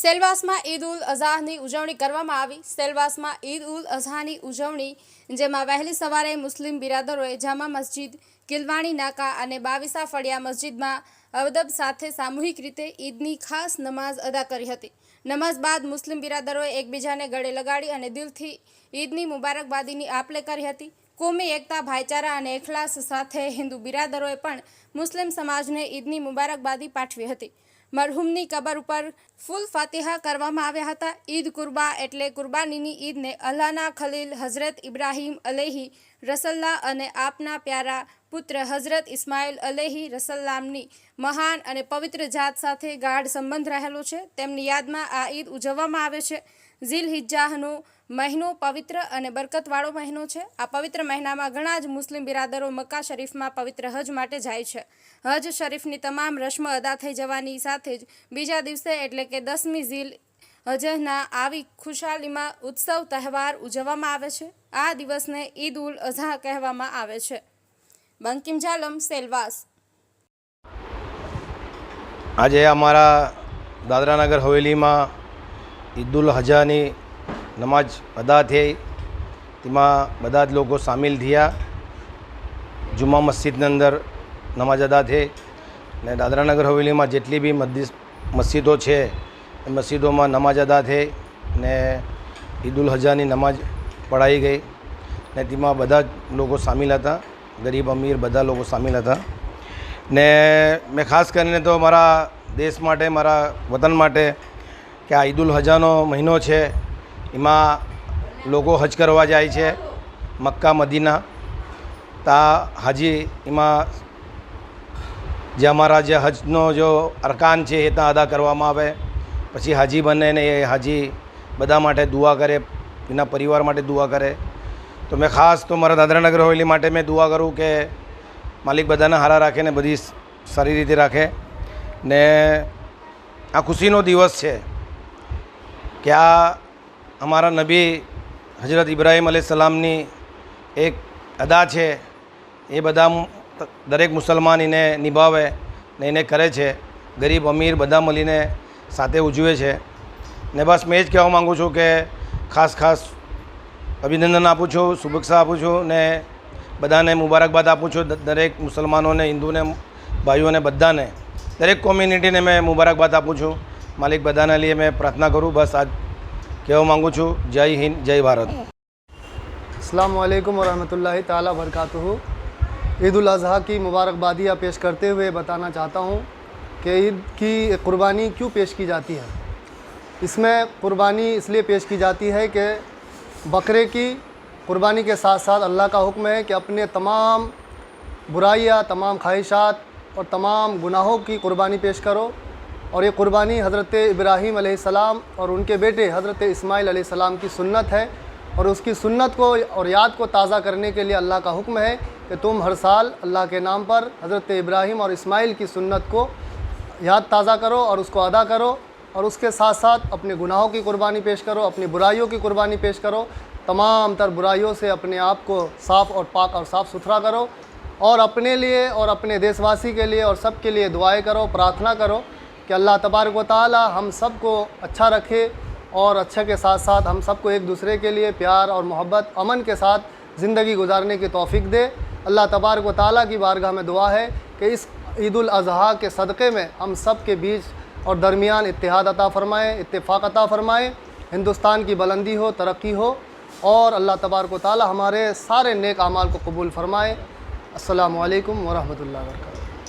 સેલવાસમાં ઈદ ઉલ અઝાની ઉજવણી કરવામાં આવી. સેલવાસમાં ઈદ ઉલ અઝાની ઉજવણી, જેમાં વહેલી સવારે મુસ્લિમ બિરાદરોએ જામા મસ્જિદ, કિલવાણી નાકા અને બાવીસા ફળિયા મસ્જિદમાં અવદબ સાથે સામૂહિક રીતે ઈદની ખાસ નમાઝ અદા કરી હતી. નમાઝ બાદ મુસ્લિમ બિરાદરોએ એકબીજાને ગળે લગાડી અને દિલથી ઈદની મુબારકબાદીની આપલે કરી હતી. કોમી એકતા, ભાઈચારા અને એખલાસ સાથે હિન્દુ બિરાદરોએ પણ મુસ્લિમ સમાજને ઈદની મુબારકબાદી પાઠવી હતી. મરહુમની કબર ઉપર ફૂલ ફાતિહા કરવામાં આવ્યા હતા. ઈદ કુરબા એટલે કુરબાનીની ઈદને અલ્લાહના ખલીલ હઝરત ઇબ્રાહીમ અલેહી રસલ્લા અને આપના પ્યારા પુત્ર હઝરત ઇસ્માઇલ અલેહી રસલ્લામની મહાન અને પવિત્ર જાત સાથે ગાઢ સંબંધ રહેલો છે. તેમની યાદમાં આ ઈદ ઉજવવામાં આવે છે. ઝીલ હિજ્જાહનો મહિનો પવિત્ર અને બરકતવાળો મહિનો છે. આ પવિત્ર મહિનામાં ઘણા જ મુસ્લિમ બિરાદરો મક્કા શરીફમાં પવિત્ર હજ માટે જાય છે. હજ શરીફની તમામ રસ્મ અદા થઈ જવાની સાથે જ બીજા દિવસે એટલે કે દસમી ઝીલ હજના આવી ખુશાલીમાં ઉત્સવ તહેવાર ઉજવવામાં આવે છે. આ દિવસને ઈદ ઉલ અઝહા કહેવામાં આવે છે. બંકિમ જાલમ સેલવાસ. આજે અમારા દાદરાનગર હવેલીમાં ઈદુલ હજાની નમાજ અદા થઈ. તેમાં બધા જ લોકો સામેલ થયા. જુમા મસ્જિદની અંદર નમાજ અદા થઈ. ને દાદરાનગર હવેલીમાં જેટલી બી મસ્જિદ મસ્જિદો છે, એ મસ્જિદોમાં નમાજ અદા થઈ ને ઈદુલ હજાની નમાજ પઢાઈ ગઈ. ને તેમાં બધા જ લોકો સામેલ હતા. ગરીબ અમીર બધા લોકો સામેલ હતા. ને મેં ખાસ કરીને તો મારા દેશ માટે, મારા વતન માટે કે આ ઈદુલ હજાનો મહિનો છે, એમાં લોકો હજ કરવા જાય છે, મક્કા, મદીના. તા હાજી એમાં જે અમારા જે હજનો જો અરકાન છે એ ત્યાં અદા કરવામાં આવે. પછી હાજી બને ને એ હાજી બધા માટે દુઆ કરે, એના પરિવાર માટે દુઆ કરે. તો મેં ખાસ તો મારા દાદરાનગર હવેલી માટે મેં દુઆ કરું કે માલિક બધાને હારા રાખે ને બધી સારી રીતે રાખે. ને આ ખુશીનો દિવસ છે. કે આ અમારા નબી હજરત ઇબ્રાહીમ અલી સલામની એક અદા છે. એ બધા દરેક મુસલમાન એને નિભાવે ને એને કરે છે. ગરીબ અમીર બધા મળીને સાથે ઉજવે છે. ને બસ મેં જ કહેવા માગું છું કે ખાસ ખાસ અભિનંદન આપું છું, શુભેચ્છા આપું છું ને બધાને મુબારકબાદ આપું છું દરેક મુસલમાનોને, હિન્દુને, ભાઈઓને બધાને. દરેક કોમ્યુનિટીને મેં મુબારકબાદ આપું છું. માલિક બધાના લીએ મેં પ્રાર્થના કરું બસ આજ કહેવા માગું છું જય હિન્દ જય ભારત अस्सलाम वालेकुम वरहमतुल्लाहि ताला बरकातुहू ईद उल अज़हा की मुबारकबादियाँ पेश करते हुए बताना चाहता हूँ कि ईद की कुर्बानी क्यों पेश की जाती है इसमें कुर्बानी इसलिए पेश की जाती है कि बकरे की कुर्बानी के साथ साथ अल्लाह का हुक्म है कि अपने तमाम बुराइयाँ तमाम ख्वाहिशात और तमाम गुनाहों की कुर्बानी पेश करो और ये कुर्बानी हज़रत इब्राहीम अलैहिस्सलाम और उनके बेटे हज़रत इस्माइल अलैहिस्सलाम की सुन्नत है। और उसकी सुन्नत को और याद को ताज़ा करने के लिए अल्लाह का हुक्म है कि तुम हर साल अल्लाह के नाम पर हज़रत इब्राहीम और इस्माइल की सुन्नत को याद ताज़ा करो और उसको अदा करो और उसके साथ साथ अपने गुनाहों की कुर्बानी पेश करो, अपनी बुराइयों की कुर्बानी पेश करो। तमाम तर बुराइयों से अपने आप को साफ़ और पाक और साफ़ सुथरा करो और अपने लिए और अपने देशवासी के लिए और सब के लिए दुआएँ करो, प्रार्थना करो। कि अल्लाह तबारक व ताली हम सबको अच्छा रखे और अच्छे के साथ साथ हम सबको एक दूसरे के लिए प्यार और मोहब्बत, अमन के साथ ज़िंदगी गुजारने की तौफीक दे। अल्लाह तबारक व ताली की बारगाह में दुआ है कि इस ईद अज़हा के सदक़े में हम सब के बीच और दरमियान इत्तेहाद अता फ़रमाएँ, इत्तेफाक अता फ़रमाएँ। हिंदुस्तान की बुलंदी हो, तरक्की हो और अल्लाह तबारक ताली हमारे सारे नेक अमाल को कबूल फ़रमाए। अस्सलाम वालेकुम वरहमतुल्लाहि वबरकातुहू।